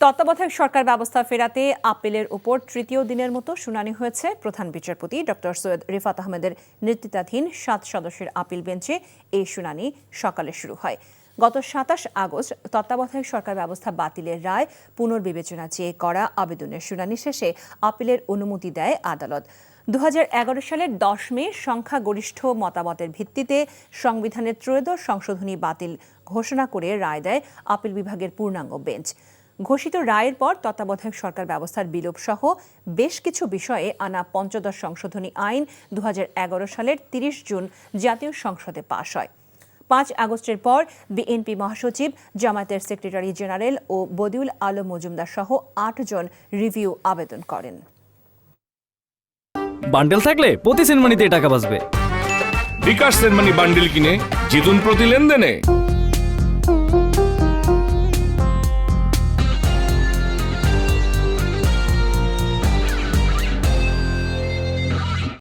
তত্ত্বাবধায়ক সরকার ব্যবস্থা ফেরাতে আপিলের উপর তৃতীয় দিনের মতো শুনানি হয়েছে। প্রধান বিচারপতি ডক্টর সৈয়দ রিফাত আহমেদের নেতৃত্বাধীন সাত সদস্যের আপিল বেঞ্চে এই শুনানি সকালে শুরু হয়। গত সাতাশ আগস্ট তত্ত্বাবধায়ক সরকার ব্যবস্থা বাতিলের রায় পুনর্বিবেচনা চেয়ে করা আবেদনের শুনানি শেষে আপিলের অনুমতি দেয় আদালত। দু হাজার এগারো সালের দশ মে সংখ্যাগরিষ্ঠ মতামতের ভিত্তিতে সংবিধানের ত্রয়োদশ সংশোধনী বাতিল ঘোষণা করে রায় দেয় আপিল বিভাগের পূর্ণাঙ্গ বেঞ্চ। ঘোষিত রায়ের পর তত্ত্বাবধায়ক সরকার ব্যবস্থার বিলোপ সহ বেশ কিছু বিষয়ে আনা পঞ্চদশ সংশোধনী আইন দু হাজার এগারো সালের তিরিশ জুন জাতীয় সংসদে পাশ হয়। পাঁচ আগস্টের পর বিএনপি মহাসচিব জামায়াতের সেক্রেটারি জেনারেল ও বদিউল আলম মজুমদার সহ আটজন রিভিউ আবেদন করেন। বান্ডেল থাকলে প্রতি সেনমানিতে টাকা বাঁচবে। বিকাশ সেনমানি বান্ডিল কিনে জিতুন প্রতি লেনদেনে।